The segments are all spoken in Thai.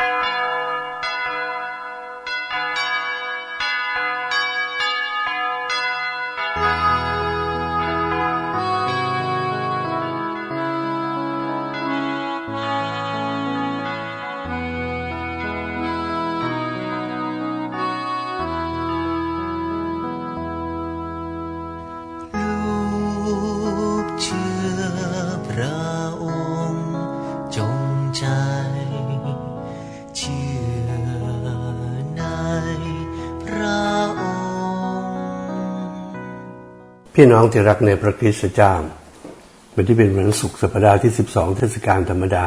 ลู พี่น้องที่รักในพระคริสต์เจ้าวันที่เป็นวันศุกร์สัปดาห์ที่ 12 เทศกาลธรรมดา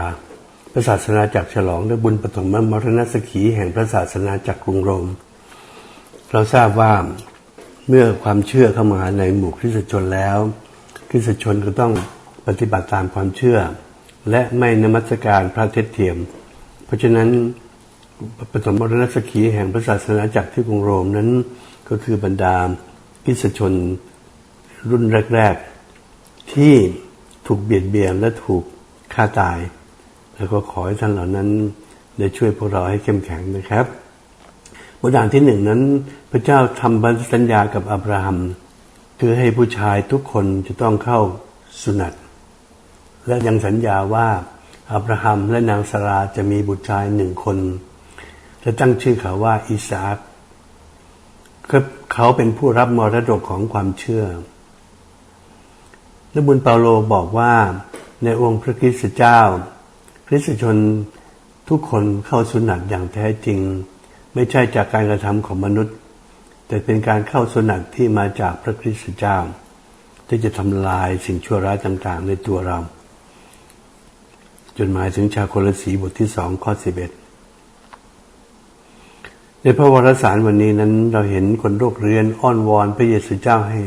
พระศาสนาจักรฉลองด้วยบุญปฐมมรณสขีแห่งพระศาสนาจักรกรุงโรม เราทราบว่าเมื่อความเชื่อเข้ามาในหมู่คริสตชนแล้วคริสตชนก็ต้องปฏิบัติตามความเชื่อ และไม่นมัสการพระเทศเทียม เพราะฉะนั้นปฐมมรณสขีแห่งพระศาสนาจักรที่กรุงโรมนั้นก็คือบรรดาคริสตชน รุ่นแรก ๆ ที่ถูกเบียดเบียนและถูกฆ่าตาย แล้วก็ขอให้ท่านเหล่านั้นได้ช่วยพวกเราให้เข้มแข็งนะครับบทอ่านที่หนึ่งนั้น พระเจ้าทำบันทึกสัญญากับอับราฮัม คือให้ผู้ชายทุกคนจะต้องเข้าสุนัตและยังสัญญาว่าอับราฮัมและนางสาราจะมีบุตรชายหนึ่งคน และตั้งชื่อเขาว่าอิสาคเขาเป็นผู้รับมรดกของความเชื่อ และบุญเปาโลบอกว่าในองค์พระคริสต์เจ้า คริสตชนทุกคนเข้าสุนัตอย่างแท้จริง ไม่ใช่จากการกระทำของมนุษย์ แต่เป็นการเข้าสุนัตที่มาจากพระคริสต์เจ้า ที่จะทำลายสิ่งชั่วร้ายต่างๆ ในตัวเราจดหมายถึงชาวโคลสีบทที่สองข้อสิบเอ็ดในพระวรสารวันนี้นั้นเราเห็นคนโรคเรื้อนอ้อนวอนพระเยซูเจ้าให้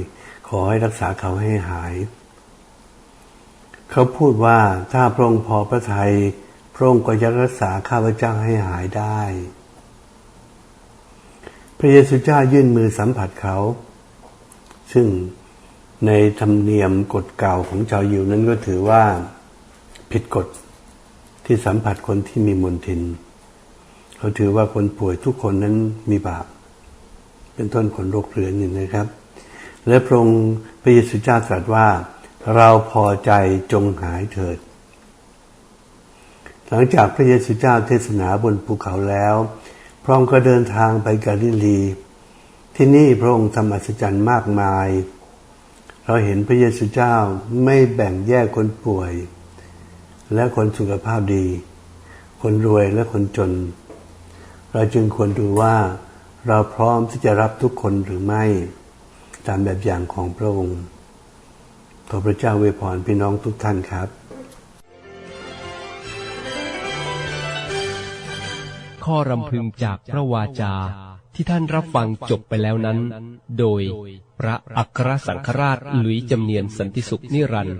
ขอให้รักษาเขาให้หาย เขาพูดว่าถ้าพระองค์พอพระทัยพระองค์ก็จะรักษาข้าพเจ้าให้หายได้ พระเยซูเจ้ายื่นมือสัมผัสเขา ซึ่งในธรรมเนียมกฎเก่าของชาวยิวนั้นก็ถือว่าผิดกฎที่สัมผัสคนที่มีมนทิน เขาถือว่าคนป่วยทุกคนนั้นมีบาป เป็นต้นคนโรคเรื้อนนี่นะครับ และพระองค์พระเยซูเจ้าตรัสว่า เราพอใจจงหายเถิด หลังจากพระเยซูเจ้าเทศนาบนภูเขาแล้ว พระองค์ก็เดินทางไปกาลิลี ที่นี่พระองค์ทำอัศจรรย์มากมาย เราเห็นพระเยซูเจ้าไม่แบ่งแยกคนป่วย และคนสุขภาพดี คนรวยและคนจน เราจึงควรดูว่าเราพร้อมที่จะรับทุกคนหรือไม่ ตามแบบอย่างของพระองค์ ขอพระเจ้าเวพรพี่น้องทุกท่านครับ ข้อรำพึงจากพระวาจาที่ท่านรับฟังจบไปแล้วนั้น โดยพระอัครสังฆราชหลุยจำเนียนสันติสุขนิรันดร์